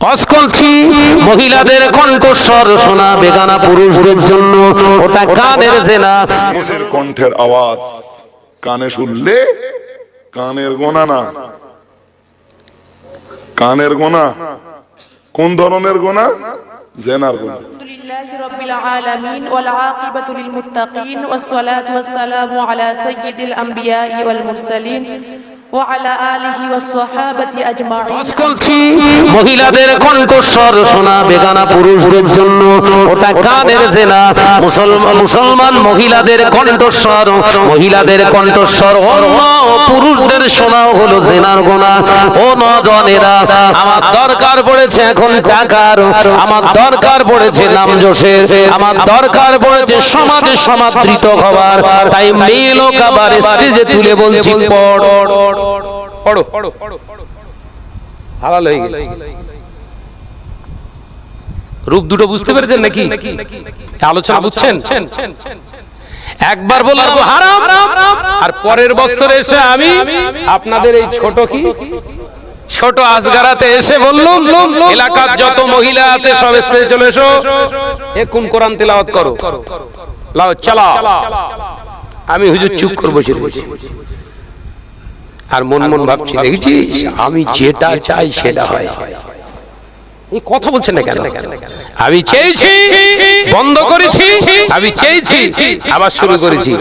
হজ করছি মহিলাদের কণ্ঠস্বর শোনা বেগানা পুরুষদের জন্য ওটা কানের জেনা মানুষের কণ্ঠের আওয়াজ কানে শুনলে কানের গোনা না কানের গোনা কোন ধরনের গোনা জেনার গোনা الحمد لله رب العالمين والعاقبة للمتقين والصلاة والسلام على سيد الأنبياء والمرسلين কণ্ঠস্বর শোনা বেগানা পুরুষদের জন্য। মুসলমান মহিলাদের কণ্ঠস্বর। মহিলাদের কণ্ঠস্বর অন্য পুরুষদের শোনা হলো জেনার গোনা। ও নজনেরা, আমার দরকার পড়েছে এখন টাকার। আমার দরকার পড়েছে নাম জোশের। আমার দরকার পড়েছে সমাজে সমাদৃত হবার তাই মেয়ে লোক আবার স্টেজে তুলে বলছি, পড়। পড়ো হালাল হয়ে গেছে। রূপ দুটো বুঝতে পেরেছেন নাকি? আলোচনা বুঝছেন? একবার বললাম হারাম। আর পরের বছর এসে আমি আপনাদের এই ছোট কি? ছোট আজগারাতে এসে বললাম এলাকার যত মহিলা আছে সব স্টেজে চলে এসো। এখন কোরআন তেলাওয়াত করো। লাও চালা আমি হুজুর চুপ করে বসে রয়েছি আর মন মন ভাবছি দেখেছিস আমি যেটা চাই সেটা হয়। এই কথা বলছেন না কেন? আমি চেয়েছি বন্ধ করেছি আমি চেয়েছি আবার শুরু করেছি।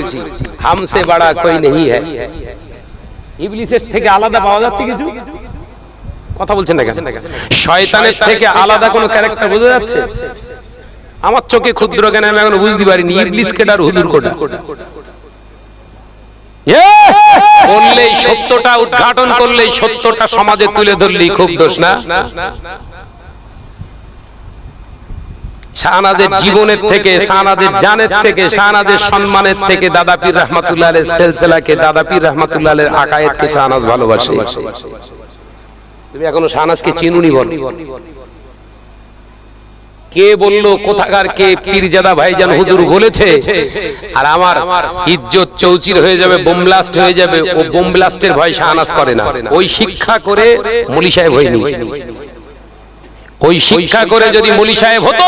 হামসে বাড়া কই নেই ইবলিসের থেকে আলাদা পাওয়া যাচ্ছে কিছু? কথা বলছেন না কেন? শয়তানের থেকে আলাদা কোনো ক্যারেক্টার বোঝা যাচ্ছে? আমার চোখে ক্ষুদ্র কেন আমি এখনও বুঝতে পারিনি। ইবলিস কেটার হুজুর কোটা? বললেই সত্যটা, উদ্ঘাটন করলেই সত্যটা সমাজে তুলে ধরলেই খুব দোষ না? শাহনাদের জীবনের থেকে শাহনাদের জানের থেকে শাহনাদের সম্মানের থেকে দাদা পীর রহমাতুল্লাহ সেলসেলাকে দাদা পীর রহমাতুল্লাহ আকায়েতকে শাহনাজ ভালোবাসে। তুমি এখনও শাহনাজকে চিনুনি বল। কে বলল কোথাকার কে? পীরজাদা ভাইজান হুজুর বলেছে, আর আমার ইজ্জত চৌচির হয়ে যাবে, বোম ব্লাস্ট হয়ে যাবে, ও বোম ব্লাস্টের ভয় শাহনাজ করে না। ওই শিক্ষা করে মলি সাহেব হয়নি। ওই শিক্ষা করে যদি মলি সাহেব হতো,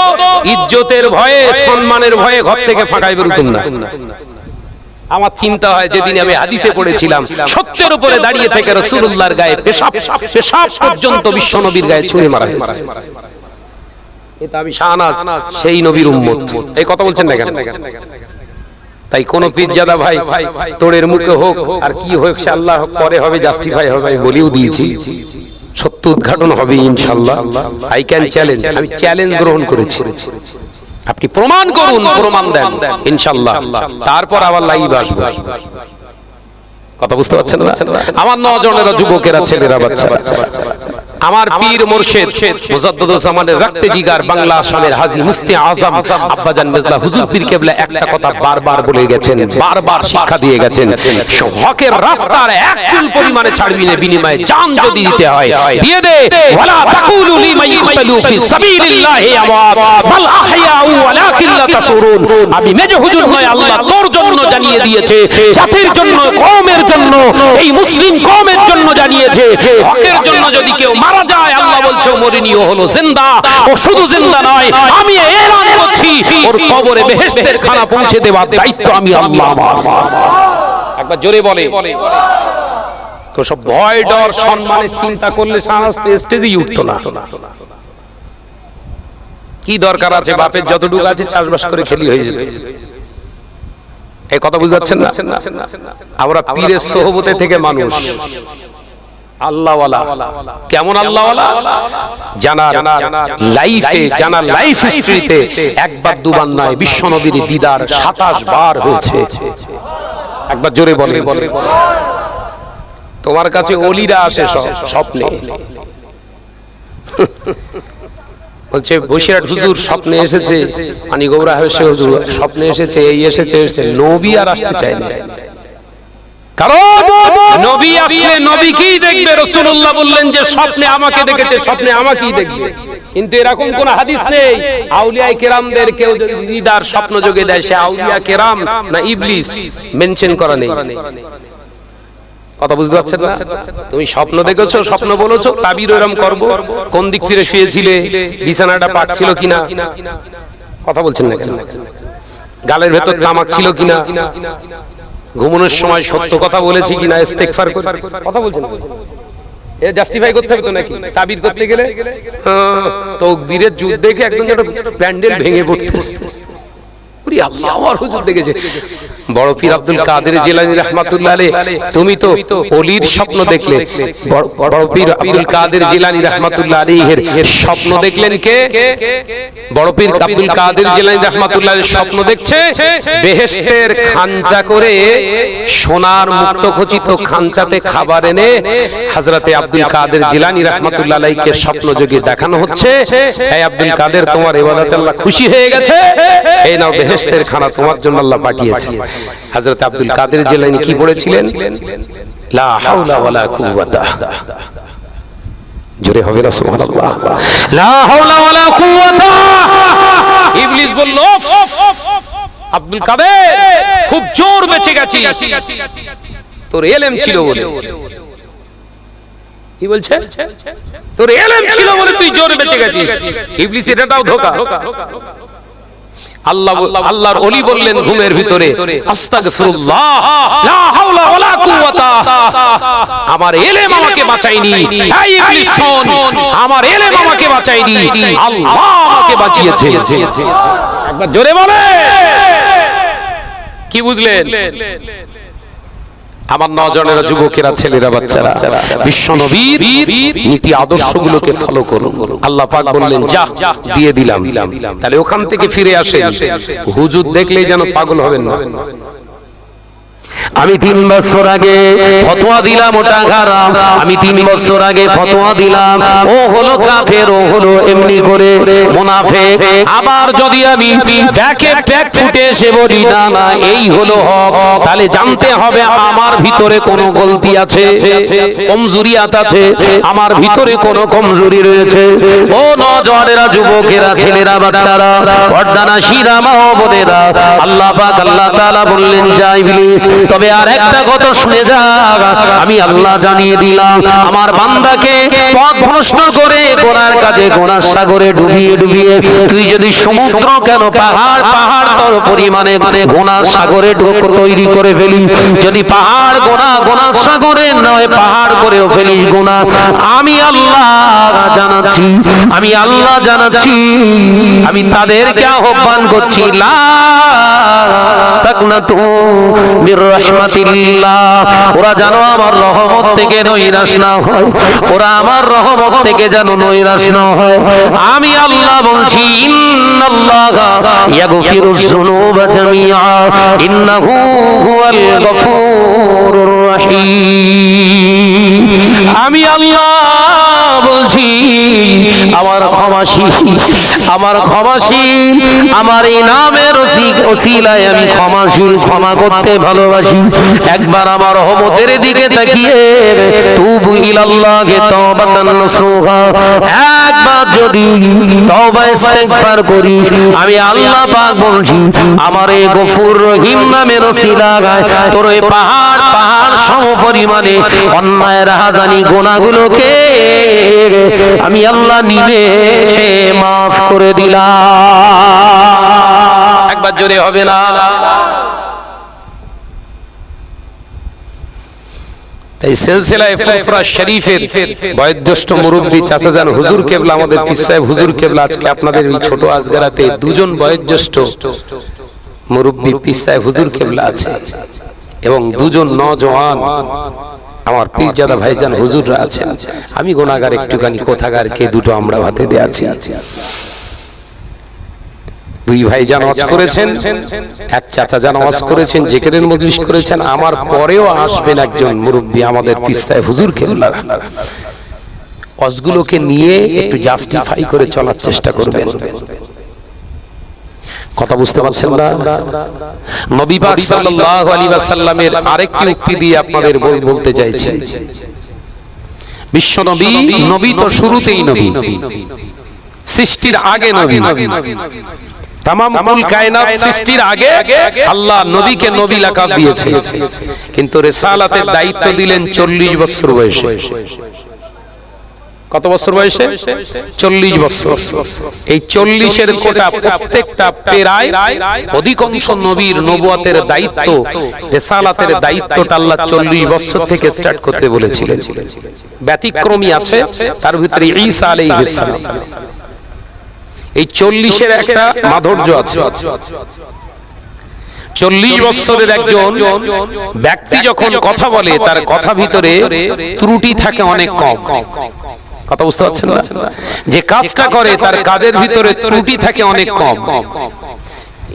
ইজ্জতের ভয়ে, সম্মানের ভয়ে ঘর থেকে ফাঁকায় বেরুতুম না। আমার চিন্তা হয় যেদিন আমি হাদিসে পড়েছিলাম, সত্যের উপরে দাঁড়িয়ে থেকে রসুল্লাহর গায়ে পেশাব পেশাব পর্যন্ত বিশ্ব নবীর গায়ে ছুঁড়ে মারা হয়েছে। সেই নবীর উম্মত। এই কথা বলছেন না কেন? তাই কোন পীরজাদা ভাই তোড়ের মুখে হোক, আর কি হোক, সে আল্লাহ পরে হবে জাস্টিফাই হবে, আমি বলেও দিয়েছি। সত্য উদ্ঘাটন হবে ইনশাল্লাহ আই ক্যান চ্যালেঞ্জ আমি চ্যালেঞ্জ গ্রহণ করেছি। আপনি প্রমাণ করুন, প্রমাণ দেন ইনশাল্লাহ তারপর আবার লাইভ আসব। কথা বুঝতে পারছেন না? আমার নজনেরা যুবকেরা ছেলেরা বাচ্চারা। আমার পীর মুর্শিদ মুজাদ্দুজ্জামানের রক্তে জিগার বাংলা আসামের হাজী মুফতি আজম আব্বাজান মেজলা হুজুর পীর কেবলা একটা কথা বারবার বলে গেছেন বারবার শিক্ষা দিয়ে গেছেন। হকের রাস্তার এক চুল পরিমাণে ছাড়বি না বিনিময়ে জান যদি দিতে হয় দিয়ে দে ওয়ালা তাকুলু লিমান ইকতালু ফি সাবিলিল্লাহি আমওয়াত। বাল আহইয়াউ ওয়ালাকিন লা তাশউরুন আমি মেজে হুজুর নয় আল্লাহ তোর জন্য জানিয়ে দিয়েছে জাতির জন্য কওমের জন্য এই মুসলিম কওমের জন্য জানিয়েছে, হকের জন্য যদি কেউ মারা যায়, আল্লাহ বলছে, ও মরিনিও হলো জিন্দা, ও শুধু জিন্দা নয়, আমি এলান করছি, ওর কবরে বেহেশতের খানা পৌঁছে দেওয়ার দায়িত্ব আমি আল্লাহ একবার জোরে বলে। তো সব ভয়, ডর, সম্মানের চিন্তা করলে সাহস স্টেজেই উঠতো না। কি দরকার আছে? বাপের যতটুকু আছে, চাষবাস করে খেলি হয়ে যেত। এই কথা বুঝাচ্ছেন না? আমরা পীরের সোহবতে থেকে মানুষ। আল্লাহওয়ালা। কেমন আল্লাহওয়ালা? জানা লাইফে জানা লাইফ হিস্ট্রিতে একবার দুবার নয় বিশ্বনবীর দিদার সাতাশ বার হয়েছে। একবার জোরে বলে তোমার কাছে অলিরা আসে স্বপ্নে। বলছে বসিরহাট হুজুর স্বপ্নে এসেছে। আনি গৌরা হয়েছে হুজুর স্বপ্নে এসেছে এই এসেছে এসেছে। নবী আর আসতে চায় না। কারণ নবী আসলে দেখবে? রাসূলুল্লাহ বললেন যে স্বপ্নে আমাকে দেখেছে স্বপ্নে আমাকেই দেখবে। কিন্তু এরকম কোন হাদিস নেই। আউলিয়া কেরামদের কেউ যদি দিদার স্বপ্ন যোগে দেয় সে আউলিয়া কেরাম না ইবলিস মেনশন করা নেই। কথা বুঝতে পারছেন না? তুমি স্বপ্ন দেখেছ স্বপ্ন বলেছ তাবির ওরম করব কোন দিক ফিরে শুয়েছিলে বিছানাটা পাক ছিল কিনা? কথা বলছেন না কেন? গালের ভেতর তামাক ছিল কিনা? ঘুমানোর সময় সত্য কথা বলেছি কিনা? ইস্তেগফার করে। কথা বলছেন না? এটা জাস্টিফাই করতে হবে তো নাকি? তাবির করতে গেলে? তো বীরের যুদ্ধ দেখে একদম যেন প্যান্ডেল ভেঙে পড়তে। আল্লাহ হুজুর দেখেছে। বড় পীর আব্দুল কাদের জিলানী রাহমাতুল্লাহ তুমি তো অলির স্বপ্ন দেখলে। বড় পীর আব্দুল কাদের জিলানী রাহমাতুল্লাহ আলাইহির স্বপ্ন দেখলেন কে? বড় পীর আব্দুল কাদের জিলানী রাহমাতুল্লাহ স্বপ্ন দেখছে? বেহেশতের খাঞ্চা করে সোনার মুক্ত খচিত খাঞ্চাতে খাবার এনে হযরতে আব্দুল কাদের জিলানী রাহমাতুল্লাহ আলাইহিকে স্বপ্ন যোগে দেখানো হচ্ছে। হে আব্দুল কাদের তোমার ইবাদতে আল্লাহ খুশি হয়ে গেছে। এই নাও বেহেশতের খানা তোমার জন্য আল্লাহ পাঠিয়েছে হযরত আব্দুল কাদের জিলানী কি বলেছিলেন? লা হাওলা জোরে হবে না ইবলিস বলল আব্দুল কাদের, খুব জোর বেঁচে গেছিস। তোর এলেম ছিল বলে। কি বলছে? তোর এলেম ছিল বলে তুই জোর বেঁচে গেছিস। ইবলিস এটাও ধোকা। আল্লাহ আল্লাহর অলি বললেন ঘুমের ভিতরে আমার এলেম আমাকে বাঁচায়নি। আমার এলেম আমাকে বাঁচায়নি। আল্লাহ আমাকে বাঁচিয়েছে। একবার জোরে বলে কি বুঝলেন? আমার নজনেরা যুবকেরা ছেলেরা বাচ্চারা বিশ্ব নবীর নীতি আদর্শগুলোকে ফলো করুন। আল্লাহ পাক বললেন যা দিয়ে দিলাম। তাহলে ওখান থেকে ফিরে আসেন। হুজুর দেখলেই যেন পাগল হবেন না। আমি তিন বছর আগে ফতোয়া দিলাম ওটা হারাম আমি তিন বছর আগে ফতোয়া দিলাম। ও হলো কাফের, ও হলো এমনি করে মুনাফে। আবার যদি আমি ব্যাকে ব্যাক ফুটে এসে বলি, না না, এই হলো হক। তাহলে জানতে হবে আমার ভিতরে কোনো গলতি আছে কমজুরিয়াত আছে, আমার ভিতরে কোনো কমজুরি রয়েছে। ও নজরেরা যুবকেরা, ছেলেরা, বাচ্চারা পর্দানা শিরা মা বোনেরা, আল্লাহ পাক, আল্লাহ তাআলা বললেন, যা ইবলিস তবে আর একটা কথা শুনে যা আমি আল্লাহ জানিয়ে দিলাম, আমার বান্দাকে পথ ভ্রষ্ট করে গোনার কাজে গোনার সাগরে ডুবিয়ে ডুবিয়ে, তুই যদি সমুদ্র কেন পাহাড় পাহাড় তোর পরিমাণে গোনার সাগরে তৈরি করে ফেলি, যদি পাহাড় গোনা, গোনার সাগরে নয়, পাহাড় করেও ফেলিস গোনা। আমি আল্লাহ জানাচ্ছি, আমি আল্লাহ জানাচ্ছি, আমি তাদেরকে আহ্বান করছি, লা তাকনাতু মির রাহমাতিল্লাহ ওরা জানো আমার রহমত থেকে নৈরাশ না হয়। ওরা আমার রহমত থেকে নৈরাশ না হয়। আমি আল্লাহ বলছি, ইন্নাল্লাহা ইয়াগফিরুজ যুনুবা জামিআ। ইন্নাহু হুয়াল গফুরুর আমি আল্লাহ বলছি, আমার ক্ষমাশীল আমার ক্ষমাশীল আমার এই নামের ওসিলায় আমি ক্ষমাশীল, ক্ষমা করতে ভালোবাসি। একবার আমার রহমতের দিকে তাকিয়ে তুবু ইলাল্লাহি তাওবাতান নসুহা। একবার যদি তওবা ইস্তেগফার করি, আমি আল্লাহ পাক বলছি, আমার এই গফুর রহিম নামের ওসিলায় তোর এই পাহাড় পাহাড় সম পরিমাণে অন্যায় রাহাজানি গোনাগুলোকে আমি আল্লাহ নিবে মাফ করে দিলাম। একবার জোরে হবে না? তাই সিলসিলায়ে শরীফের বয়োজ্যেষ্ঠ মুরব্বী চাচা জান হুজুর কেবলা, আমাদের পীর সাহেব হুজুর কেবলা, আজকে আপনাদের এই ছোট আজগারাতে দুজন বয়োজ্যেষ্ঠ মুরব্বী পীর সাহেব হুজুর কেবলা আছে এবং দুজন নজওয়ান। আমার পীরজাদা ভাইজান হুজুররা আছেন। আমি গোনাগার একটুখানি কোথাগার কে দুটো আমরা ভাতে দিয়ে আছি। দুই ভাই জান ওয়াজ করেছেন এক চাচা জান ওয়াজ করেছেন জেকেরের মজলিস করেছেন আমার পরেও আসবেন একজন মুরব্বী আমাদের পিস্তায় হুজুর কেবলা ওয়াজগুলোকে নিয়ে একটু জাস্টিফাই করে চলার চেষ্টা করবেন। কথা বুঝতে পারছেন না? নবী পাক সাল্লাল্লাহু আলাইহি ওয়াসাল্লামের আরেকটি উক্তি দিয়ে আপনাদের বলতে চাইছি। বিশ্ব নবী তো শুরুতেই নবী। সৃষ্টির আগে নবী। তামাম কুল কায়নাত সৃষ্টির আগে আল্লাহ নবীকে নবী লাকাব দিয়েছে। কিন্তু রেসালাতের দায়িত্ব দিলেন চল্লিশ বছর বয়সে। কত বছর বয়সে? চল্লিশ বছর। এই চল্লিশের কোটা প্রত্যেকটা পেরায় অধিকাংশ নবীর নবুয়াতের দায়িত্ব, রেসালাতের দায়িত্বটা আল্লাহ চল্লিশ বছর থেকে স্টার্ট করতে বলেছিলেন। ব্যতিক্রমী আছে, তার ভিতরে ঈসা আলাইহিস সালাম। এই চল্লিশের একটা মাধুর্য আছে। চল্লিশ বছরের একজন ব্যক্তি যখন কথা বলে, তার কথা ভিতরে ত্রুটি থাকে অনেক কম। কথা বুঝতে পারছেন না? যে কাজটা করে তার কাজের ভিতরে ত্রুটি থাকে অনেক কম।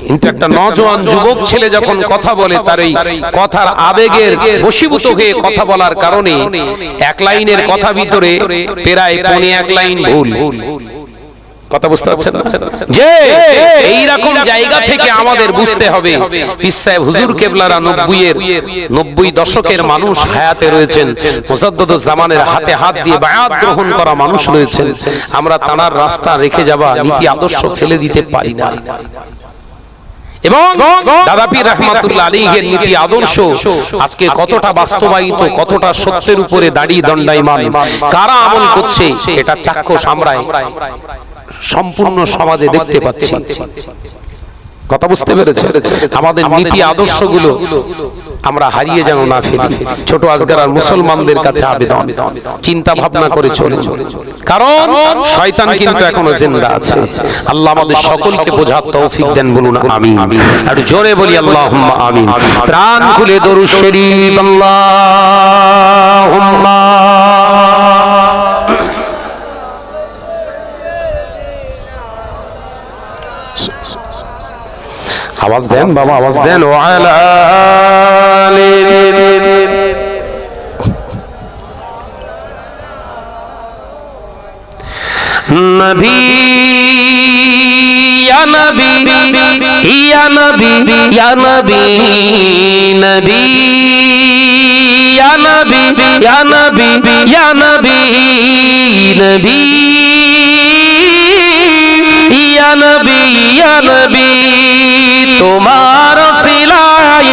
কিন্তু একটা নজওয়ান যুবক ছেলে যখন কথা বলে তার এই কথার আবেগের বশীভূত হয়ে কথা বলার কারণে এক লাইনের কথা ভিতরে প্রায় পৌনে এক লাইন ভুল। কথা বুঝতে পারছেন যে এই রকম জায়গা থেকে আমাদের বুঝতে হবে। ইসাহেব হুজুর কেবলারা নব্বই এর নব্বই দশকের মানুষ হায়াতে রয়েছেন। মুসাদ্দদ জামানের হাতে হাত দিয়ে বায়াত গ্রহণ করা মানুষ রয়েছেন। আমরা তানার রাস্তা রেখে যাওয়া নীতি আদর্শ ফেলে দিতে পারি না। এবং দাদাপি রহমাতুল্লাহ আলীহের নীতি আদর্শ আজকে কতটা বাস্তবায়িত কতটা সত্যের উপরে দাঁড়িয়ে দণ্ডায়মান কারা আমল করছে এটা চাক্ষুষ আমরাই সম্পূর্ণ সমাজে দেখতে পাচ্ছি। কথা বুঝতে পেরেছে আমাদের নীতি আদর্শগুলো আমরা হারিয়ে যেন না ফেলি। ছোট আজগার আর মুসলমানদের কাছে আবেদন। চিন্তা ভাবনা করে চলে কারণ শয়তান কিন্তু এখনও জিন্দা আছে। আল্লাহ আমাদের সকলকে বোঝার তৌফিক দেন বলুন আমিন। আর জোরে বলি আল্লাহুম্মা আমিন। প্রাণ খুলে দরুদ শরীফ আল্লাহুম্মা আওয়াজ দেন বাবা আওয়াজ দেন ও আলা নবী ইয়া নবী ইয়া নবী ইয়া নবী নবী ইয়া নবী ইয়া নবী ইয়া নবী নবী ইয়া নবী ইয়া নবী তোমার সিলাই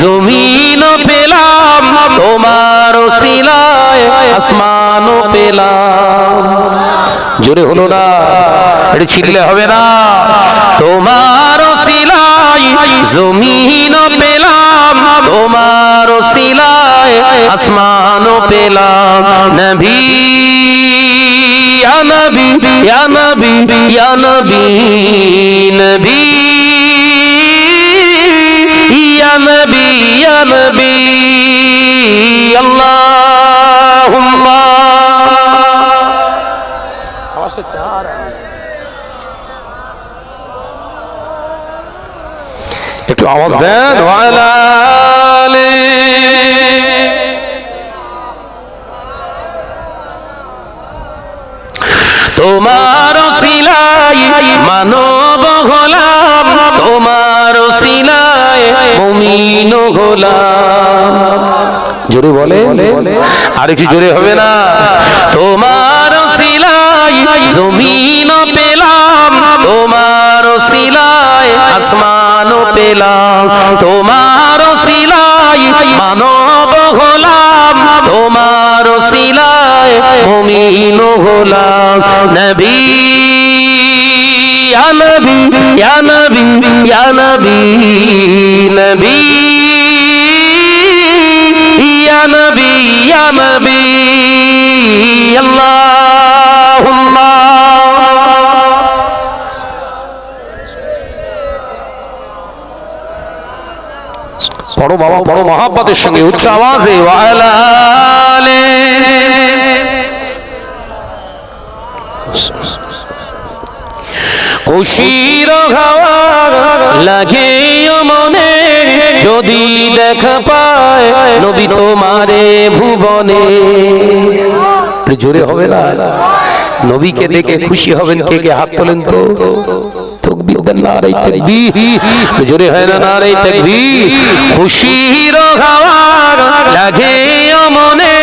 জমিন পেলাম, তোমার সিলাই আসমান পেলাম। জোরে হলো না এটা ছিললে হবে না। তোমার সিলাই জমিন পেলাম, তোমার সিলাই আসমান পেলাম। নবী নবী নবী নবী নবী। ইয়া নবী আল্লাহুম্মা একটু আওয়াজ দেন ওয়ালা আলি। তোমার সিলাই মানব হলাম তোমার মুমিন হলাম জোরে বলে আর একটু জোরে হবে না। তোমার সিলাই জমিন পেলাম। তোমার সিলাই আসমান পেলাম। তোমার সিলাই মানব হলাম তোমার সিলাই মুমিন হলাম নবী ইয়া নবী ইয়া নবী ইয়া নবী নবী। ইয়া নবী ইয়া নবী। আল্লাহুম্মা। বাবা, পড়ো মহাব্বতের সঙ্গে, উচ্চ আওয়াজে ওয়ালা খুশির লাগে মনে, যদি দেখা পায় নবী তোমারে ভুবনে। জোরে হবে না? নবীকে দেখে খুশি হবেন কে কে? হাত তোলেন তো। দেন নারে তাকবীর জোরে হয় না নারে লাগে মনে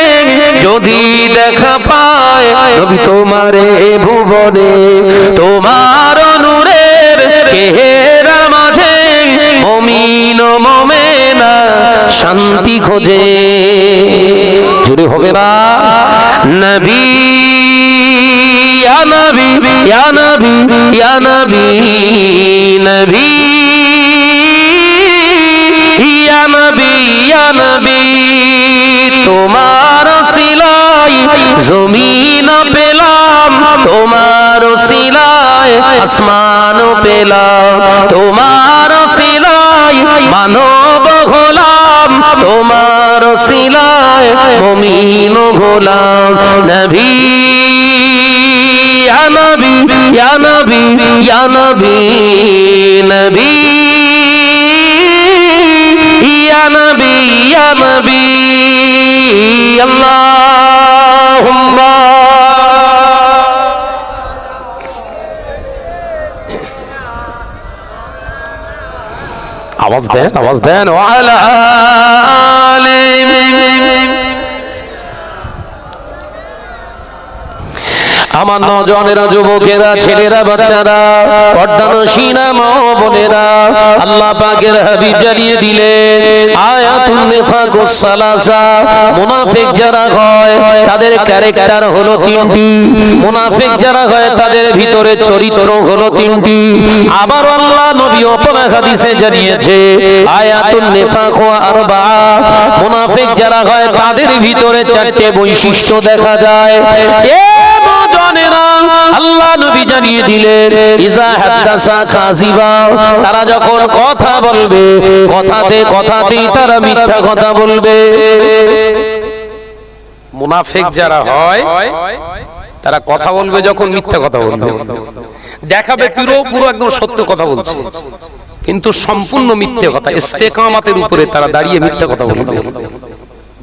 যদি দেখা পায় নবী তোমারে ভুবনে, তোমার নূরের চেহারার মাঝে ও মোমেনা শান্তি খোঁজে। জুড়ে হবে না, নবী ইয়া নবী ইয়া নবী। ইয়া নবী নবী ইয়া নবী ইয়া নবী তোমার সিলাই জমিন পেলাম, তোমার সিলাই আসমান পেলাম, তোমার সিলাই মানব হলাম তোমার সিলাই মমিন হলাম নবী। নবী, ইয়া নবী ইয়া নবী নবী। ইয়া নবী ইয়া নবী। আল্লাহুম্মা। আওয়াজ দেন আওয়াজ দেন। ওয়ালা আমার নজনেরা, যুবকেরা, ছেলেরা, বাচ্চারা, পর্দানসীনা মা বোনেরা, আল্লাহ পাকের হাবিব জানিয়ে দিলে আয়াতুন নিফাকুস সালাসা, মুনাফিক যারা হয়, তাদের ক্যারেক্টার হলো তিনটি। মুনাফিক যারা হয়, তাদের ভিতরে চরিত্র হলো তিনটি। আবার আল্লাহ নবী অপর হাদিসে জানিয়েছে, আয়াতুন নিফাক আরবা মুনাফিক যারা হয়, তাদের ভিতরে চারটে বৈশিষ্ট্য দেখা যায়। এ আল্লাহ নবী জানিয়ে দিলেন, ইজা হাদাসা কাযিবা তারা যখন কথা বলবে, কথাতে কথাতেই তারা মিথ্যা কথা বলবে। মুনাফিক যারা হয়, তারা কথা বলবে যখন মিথ্যা কথা বলবে। দেখাবে পুরো পুরো একদম সত্য কথা বলছে। কিন্তু সম্পূর্ণ মিথ্যে কথা, ইস্তেকামাতের উপরে তারা দাঁড়িয়ে মিথ্যা কথা বলবে।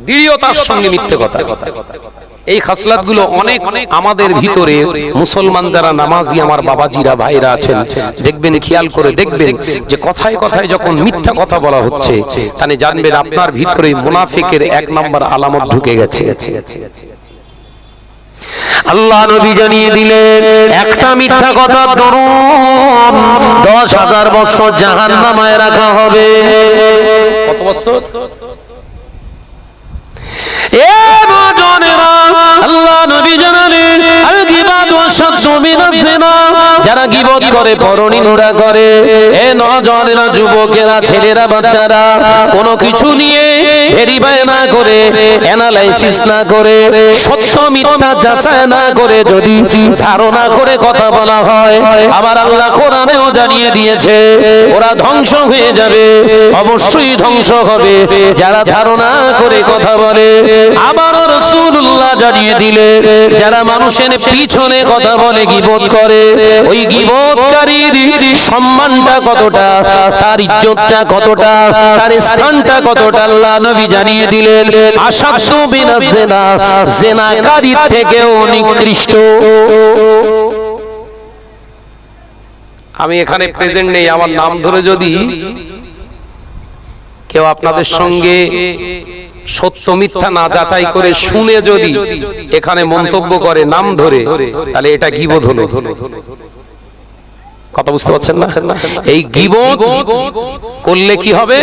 দৃঢ়তার সঙ্গে মিথ্যে কথা। এই খাসলাতগুলো অনেক আমাদের ভিতরে মুসলমান যারা নামাজি আমার বাবাজিরা ভাইরা আছেন দেখবেন খেয়াল করে দেখবেন যে কথায় কথায় যখন মিথ্যা কথা বলা হচ্ছে তাহলে জানবেন আপনার ভিতরে মুনাফিকের এক নম্বর আলামত ঢুকে গেছে। আল্লাহ নবী জানিয়ে দিলেন একটা মিথ্যা কথা দরুন দশ হাজার বছর জাহান নামায় রাখা হবে। কত বছর? এ মজনেরা আল্লাহ নবী জানালেন আল যারা গিবত করে, পরনিন্দা করে। এ নজনেরা যুবকেরা, ছেলেরা, বাচ্চারা, কোনো কিছু নিয়ে ভেরিফাই না করে অ্যানালাইসিস না করে, সত্য মিথ্যা যাচাই না করে, যদি ধারণা করে কথা বলা হয়, আবার আল্লাহ কোরআনেও জানিয়ে দিয়েছে, ওরা ধ্বংস হয়ে যাবে, অবশ্যই ধ্বংস হবে। যারা ধারণা করে কথা বলে, আবারও রসুল্লাহ জানিয়ে দিলে, যারা মানুষের পিছনে কথা বলে গিবত করে। ওই গিবতকারীর সম্মানটা কতটা, তার ইজ্জতটা কতটা, তার স্থানটা কতটা আল্লাহ নবী জানিয়ে দিলেন। আসাধ্য বিনা জেনা, জেনাকারীর থেকেও নিকৃষ্ট। আমি এখানে প্রেজেন্ট নেই, আমার নাম ধরে যদি কেউ আপনাদের সঙ্গে সত্য মিথ্যা না যাচাই করে শুনে যদি এখানে মন্তব্য করে নাম ধরে, তাহলে এটা গিবোধ হলো। কথা বুঝতে পারছেন না? এই গিবোধ করলে কি হবে?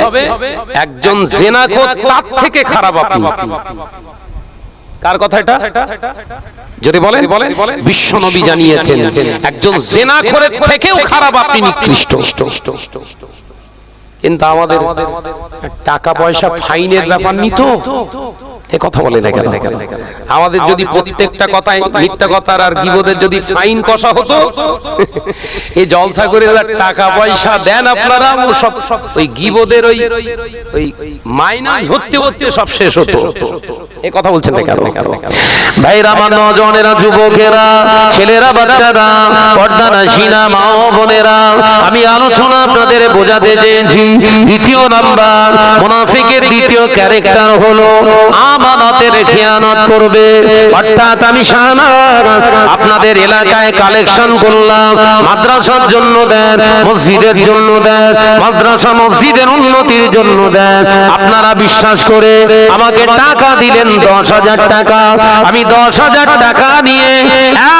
একজন জেনাখোর তার থেকে খারাপ আপনি। কার কথা এটা? যদি বলেন, বিশ্ব নবী জানিয়েছেন, একজন জেনাখোরের থেকেও খারাপ আপনি নিকৃষ্ট। কিন্তু আমাদের টাকা পয়সা ফাইনের ব্যাপার নিত। এ কথা বলে না কেন? আমাদের যদি প্রত্যেকটা কথায় মিথ্যা কথার আর গিবদের যদি ফাইন কষা হতো এই জলসা করে টাকা পয়সা দেন আপনারা সব ওই গিবদের ওই ওই মাইনাস হতে হতে সব শেষ হতো। এ কথা বলছেন না কেন? ভাইরা আমার নজনেরা যুবকেরা ছেলেরা বাচ্চারা পর্দা নাসিনা মা বোনেরা আমি আলোচনা আপনাদের বোঝাতে চেয়েছি। দ্বিতীয় নাম্বার মুনাফিকের দ্বিতীয় ক্যারেক্টার হলো আমানতের খেয়ানত করবে। অর্থাৎ আমি শাহনাজ আপনাদের এলাকায় কালেকশন করলাম, মাদ্রাসার জন্য দেন, মসজিদের জন্য দেন, মাদ্রাসা মসজিদের উন্নতির জন্য দেন। আপনারা বিশ্বাস করে আমাকে টাকা দিলেন দশ হাজার টাকা। আমি দশ হাজার টাকা নিয়ে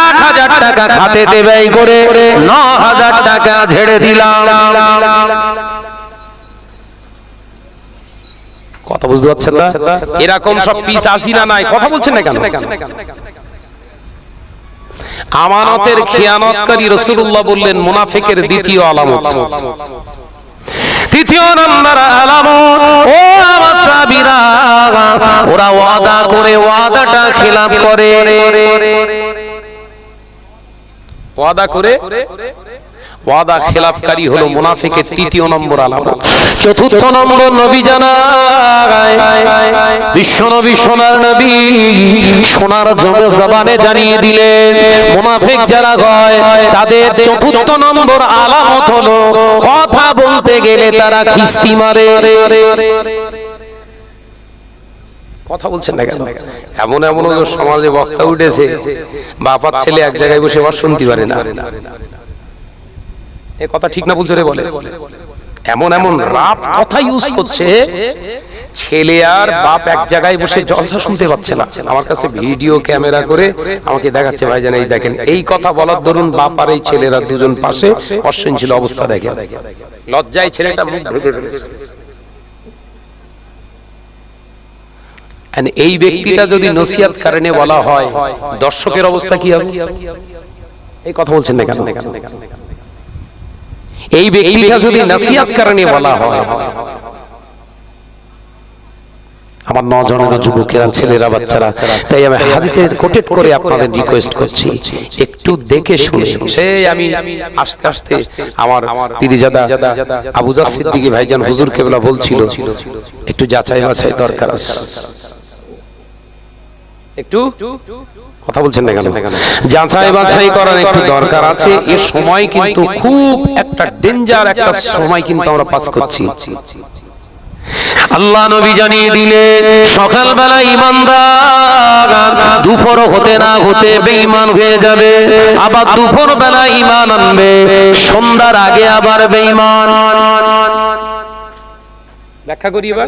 এক হাজার টাকা খাতে ব্যয় করে ন হাজার টাকা ঝেড়ে দিলাম। কথা বুঝতে পারছেন না? এরকম সব পিস আসি না নাই? কথা বলছেন না কেন? আমানতের খেয়ানতকারী রসুল্লাহ বললেন মুনাফিকের দ্বিতীয় আলামত। তৃতীয় নম্বর আলামত। ও আমার সাবিরা ওরা ওয়াদা করে ওয়াদাটা খেলাপ করে? ওয়াদা করে? ওয়াদা খেলাফকারী হলো মুনাফিকের তৃতীয় নম্বর আলামত। চতুর্থ নম্বর নবী জানায় বিশ্ব নবী সোনার নবী সোনার জমে জবানে জানিয়ে দিলেন মুনাফিক যারা হয় তাদের চতুর্থ নম্বর আলামত হলো কথা বলতে গেলে তারা খিস্তি মারে। কথা বলছেন না কেন? এমন এমন সমাজে বক্তা উঠেছে বাপার ছেলে এক জায়গায় বসে আবার শুনতে পারে না। এ কথা ঠিক না বলতে রে বলে। এমন এমন রাফ কথা ইউজ করছে, ছেলে আর বাপ এক জায়গায় বসে জলসা শুনতে পাচ্ছে না। আমার কাছে ভিডিও ক্যামেরা করে আমাকে দেখাচ্ছে, ভাই জান, এই দেখেন, এই কথা বলার দরুন বাপ আর এই ছেলেরা দুজন পাশে অসহনশীল অবস্থা দেখেন। লজ্জায় ছেলেটা মুখ ফেলেছে এই ব্যক্তিটা যদি নসিহাত কারণে বলা হয়, দর্শকের অবস্থা কি হবে? এই কথা বলছেন না কেন? এই ব্যক্তিটা যদি নসিহাত কারণে বলা হয়। আমার নজনেরা যুবকেরা ছেলেরা বাচ্চারা তাই আমি হাদিসের কোটেট করে আপনাদের রিকোয়েস্ট করছি। একটু দেখে শুনে। সেই আমি আস্তে আস্তে আমার পিরিজাদা আবু জাস সিদ্দিকী ভাইজান হুজুর কেবলা বলছিল একটু যাচাই বাছাই দরকার আছে। একটু কথা বলছেন না কেন? যাচাই বাছাই করার একটু দরকার আছে। এর সময় কিন্তু খুব একটা ডেঞ্জার একটা সময় কিন্তু আমরা পাস করছি। আল্লাহ নবী জানিয়ে দিলে সকালবেলা ইমানদার দুপুর হতে না হতে বেঈমান হয়ে যাবে। আবার দুপুর বেলা ইমান আনবে। সন্ধ্যার আগে আবার বেঈমান। ব্যাখ্যা করি এবার?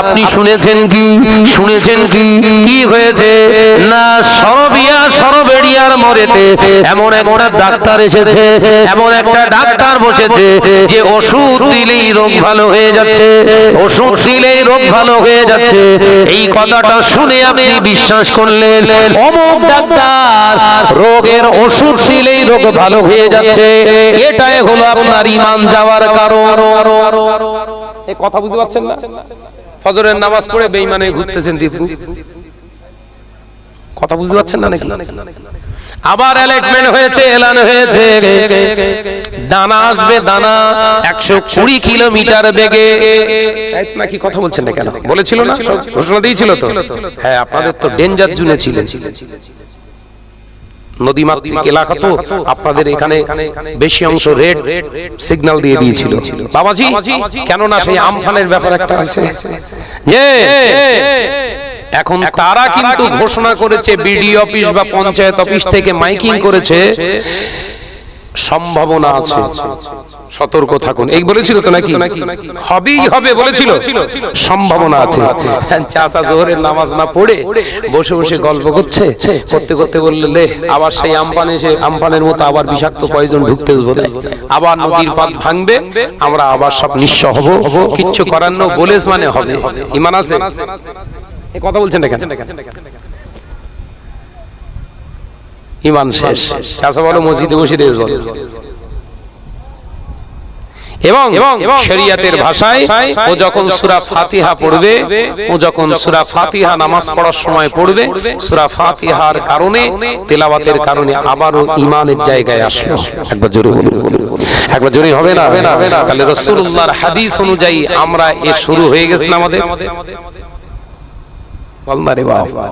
আপনি শুনেছেন কি? শুনেছেন কি? কি হয়েছে? না, সরবিয়া, সরবেড়িয়ার মরেতে এমন ডাক্তার এসেছে, এমন একটা ডাক্তার বসেছে যে ওষুধ দিলেই রোগ ভালো হয়ে যাচ্ছে, ওষুধ দিলেই রোগ ভালো হয়ে যাচ্ছে। এই কথাটা শুনে আপনি বিশ্বাস করলেন, অমুক ডাক্তার রোগের ওষুধ দিলেই রোগ ভালো হয়ে যাচ্ছে, এটাই হলো আপনার ইমান যাওয়ার কারণ। কথা বুঝতে পারছেন না? ফজরের নামাজ পড়ে ঘুরতেছেন কথা বুঝতে পারছেন না নাকি? আবার হয়েছে, এলান হয়েছে। দানা আসবে, দানা একশো কুড়ি কিলোমিটার বেগে। নাকি কথা বলছেন না কেন? বলেছিল না? ঘোষণা দিয়েছিল তো? হ্যাঁ আপনাদের তো ডেঞ্জার জুনে ছিলেন। নদীমাতৃক এলাকা তো আপনাদের এখানে বেশি অংশ রেড সিগন্যাল দিয়ে দিয়েছিল। বাবাজি, কেননা সেই আমফানের ব্যাপার একটা আছে। যে, এখন তারা কিন্তু ঘোষণা করেছে বিডি অফিস বা পঞ্চায়েত অফিস থেকে মাইকিং করেছে সম্ভাবনা আছে। সতর্ক থাকুন। এই বলেছিল তো নাকি? হবেই হবে বলেছিল। সম্ভাবনা আছে। চাষা জোহরের নামাজ না পড়ে বসে বসে গল্প করছে? করতে করতে বললে লে আবার সেই আমপান এসে আমপানের মতো আবার বিষাক্ত কয়জন ঢুকতে বোধ আবার নদীর পাত ভাঙবে আমরা আবার সব নিঃস্ব হব। কিচ্ছু করার নো বলেস মানে হবে। ইমান আছে? কথা বলছেন না কেন? ইমান শেষ। চাষা বলো মসজিদে বসে রেস বলো। এবং শরিয়াতের ভাষায় ও যখন সূরা ফাতিহা পড়বে ও যখন সূরা ফাতিহা নামাজ পড়ার সময় পড়বে সূরা ফাতিহার কারণে তেলাওয়াতের কারণে আবারও ঈমানের জায়গায় আসলো। একবার জোরে একবার জোরে হবে না? তাহলে রাসূলুল্লাহর হাদিস অনুযায়ী আমরা এ শুরু হয়ে গেছে না আমাদের। বল না রে বাবা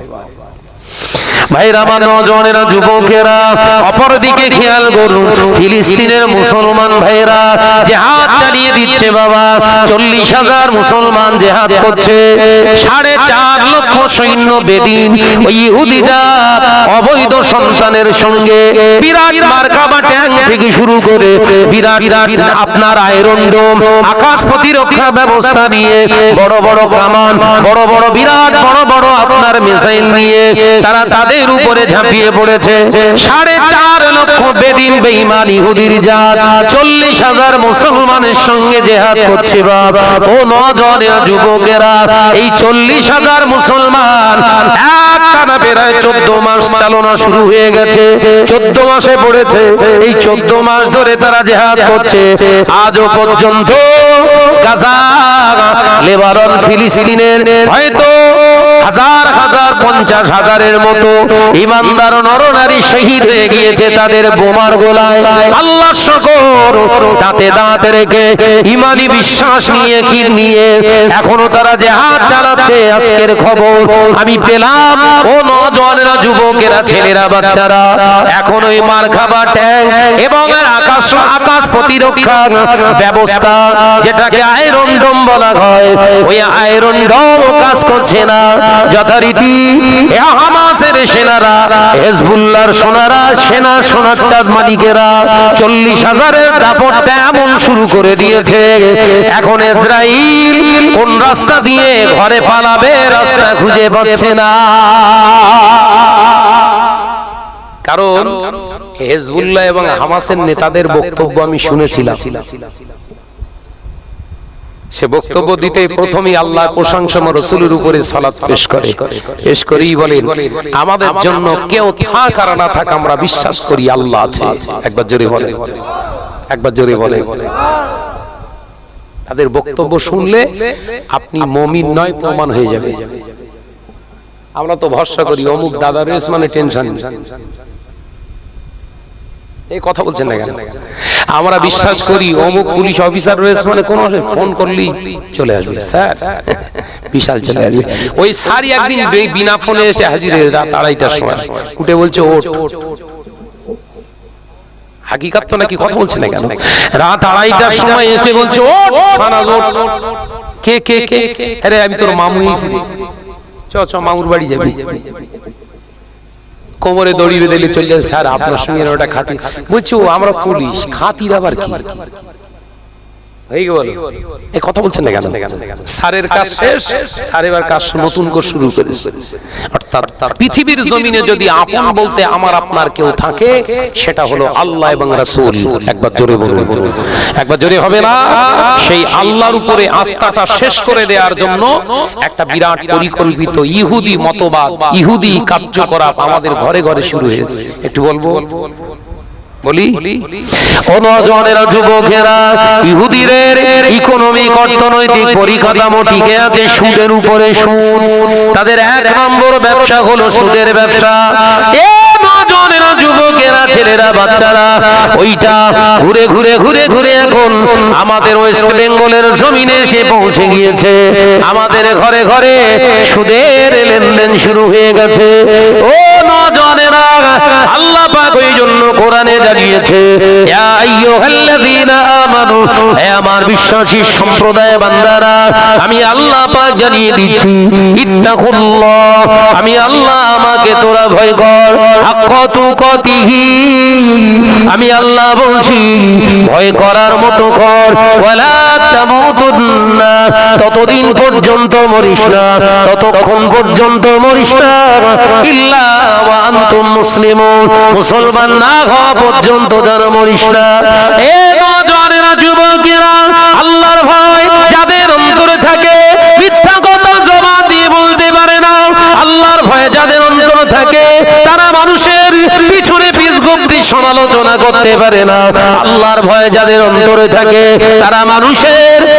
ভাইরা অবৈধ সন্তানের সঙ্গে থেকে শুরু করে আপনার আয়রন ডোম, আকাশ প্রতিরক্ষা ব্যবস্থা নিয়ে, বড় বড় কামান, বড় বড় বিরাট বড় বড় আপনার মিসাইল নিয়ে, তারা তাদের উপরে ঝাঁপিয়ে পড়েছে। সাড়ে চার লক্ষ বেদিন বেঈমান ইহুদির জাত। চল্লিশ হাজার মুসলমানের সঙ্গে জেহাদ করছে বাবা ও নজনের যুবকেরা, এই চল্লিশ হাজার মুসলমান বেড়ায় চোদ্দ মাস চালনা শুরু হয়ে গেছে। চোদ্দ মাসে পড়েছে। এই চোদ্দ মাস ধরে তারা জেহাদ করছে। আজও পর্যন্ত গাজা, লেবানন, ফিলিস্তিনের হয়তো হাজার হাজার, পঞ্চাশ হাজারের মতো ইমানদার নরনারী শহীদ হয়ে গিয়েছে তাদের বোমার গোলায়। আল্লাহ শকর, দাঁতে দাঁত রেখে ইমানি বিশ্বাস নিয়ে কি নিয়ে এখনও তারা যে হাত চালাচ্ছে। আজকের খবর, আমি পেলাম। ও নজনেরা যুবকেরা, ছেলেরা, বাচ্চারা, এখন ওই মার খাবার ট্যাঙ্ক এবং আকাশ আকাশ প্রতিরক্ষা ব্যবস্থা, যেটাকে আয়রন ডোম বলা হয়। ওই আয়রন ডোম কাজ করছে না। যথারীতি হামাসের সেনারা, হেজবুল্লাহর সোনারা, সেনা সোনার চাঁদ মালিকেরা চল্লিশ হাজারের দাপটটা এমন শুরু করে দিয়েছে। এখন ইসরাইল কোন রাস্তা দিয়ে ঘরে পালাবে, রাস্তা খুঁজে পাচ্ছে না। কারণ হেজবুল্লাহ এবং হামাসের নেতাদের বক্তব্য আমি শুনেছিলাম। সে বক্তব্য দিতে প্রথমেই আল্লাহ প্রশংসম রসুলের উপরে সালাত পেশ করে। পেশ করেই বলেন আমাদের জন্য কেউ থাক আর না থাক আমরা বিশ্বাস করি আল্লাহ আছে। একবার জোরে বলে একবার জোরে বলে তাদের বক্তব্য শুনলে আপনি মমিন নয় প্রমাণ হয়ে যাবে। আমরা তো ভরসা করি অমুক দাদা রয়েছে মানে টেনশন। এই কথা বলছেন না কেন আমরা বিশ্বাস করি অমুক পুলিশ অফিসার রয়েছে মানে কোন ফোন করলি চলে আসবে স্যার বিশাল চলে আসবে ওই সারি একদিন বিনা ফোনে এসে হাজির হয়ে রাত আড়াইটার সময় উঠে বলছে ওট হাকিকাত তো নাকি কথা বলছে না কেন রাত আড়াইটার সময় এসে বলছে ওট সানাজ ওট কে কে কে আরে আমি তোর মামু চ চ মামুর বাড়ি যাবি কোমরে দড়ি বেঁধে চলে যায় স্যার আপনার সঙ্গে ওটা খাতি। বলছি ও আমরা পুলিশ খাতির আবার কি? এই কথা বলছেন না কেন? স্যারের কাজ শেষ? স্যার কাজ নতুন করে শুরু করেছে। অর্থাৎ পৃথিবীর জমিনে যদি আপন বলতে আমার আপনার কেউ থাকে সেটা হলো আল্লাহ এবং রাসূল। একবার জোরে বলুন। একবার জোরে হবে না? সেই আল্লাহর উপরে আস্থাটা শেষ করে দেওয়ার জন্য একটা বিরাট পরিকল্পিত ইহুদি মতবাদ ইহুদি কার্যকলাপ আমাদের ঘরে ঘরে শুরু হয়েছে। একটু বলব? বলি অনজনেরা যুবকেরা ইহুদিদের ইকোনমিক অর্থনৈতিক পরিকাঠামো টিকে আছে সুদের উপরে সুদ। তাদের এক নম্বর ব্যবসা হলো সুদের ব্যবসা। যুবকেরা ছেলেরা বাচ্চারা ওইটা ঘুরে ঘুরে ঘুরে ঘুরে এখন আমাদের ওয়েস্ট বেঙ্গলের জমিনে এসে পৌঁছে গিয়েছে। আমাদের ঘরে ঘরে সুদের লেনদেন শুরু হয়ে গেছে। ও নজনেরা আল্লাহ পাক ওই জন্য কোরআনে জানিয়েছে আমার বিশ্বাসী সম্প্রদায় বান্দারা, আমি আল্লাহ পাক জানিয়ে দিচ্ছি আমি আল্লাহ আমাকে তোরা ভয় কর কতিহি আমি আল্লাহ বলছি, ভয় করার মতো কর ততদিন পর্যন্ত মরিস না ততক্ষণ পর্যন্ত মরিস না ইল্লা মুসলমান না হওয়া পর্যন্ত যেন মরিস না। এ নজরেরা যুবকেরা, আল্লাহর ভয় যাদের অন্তরে থাকে, মিথ্যা কথা জমা দিয়ে বলতে পারে না। আল্লাহর ভয় যাদের অন্তরে থাকে, তারা মানুষের পিছনে সমালোচনা করতে পারে না। আল্লাহর ভয় যাদের অন্তরে থাকে, তারা মানুষের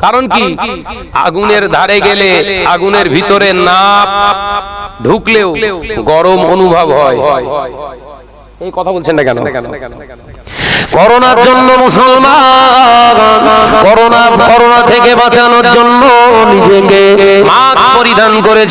কারণ কি? আগুনের ধারে গেলে আগুনের ভিতরে না ঢুকলেও গরম অনুভব হয়। এই কথা বলছেন না কেন? করোনার জন্য মুসলমান করোনা করোনা থেকে বাঁচানোর জন্য নিজেকে মাস্ক পরিধান করেছে।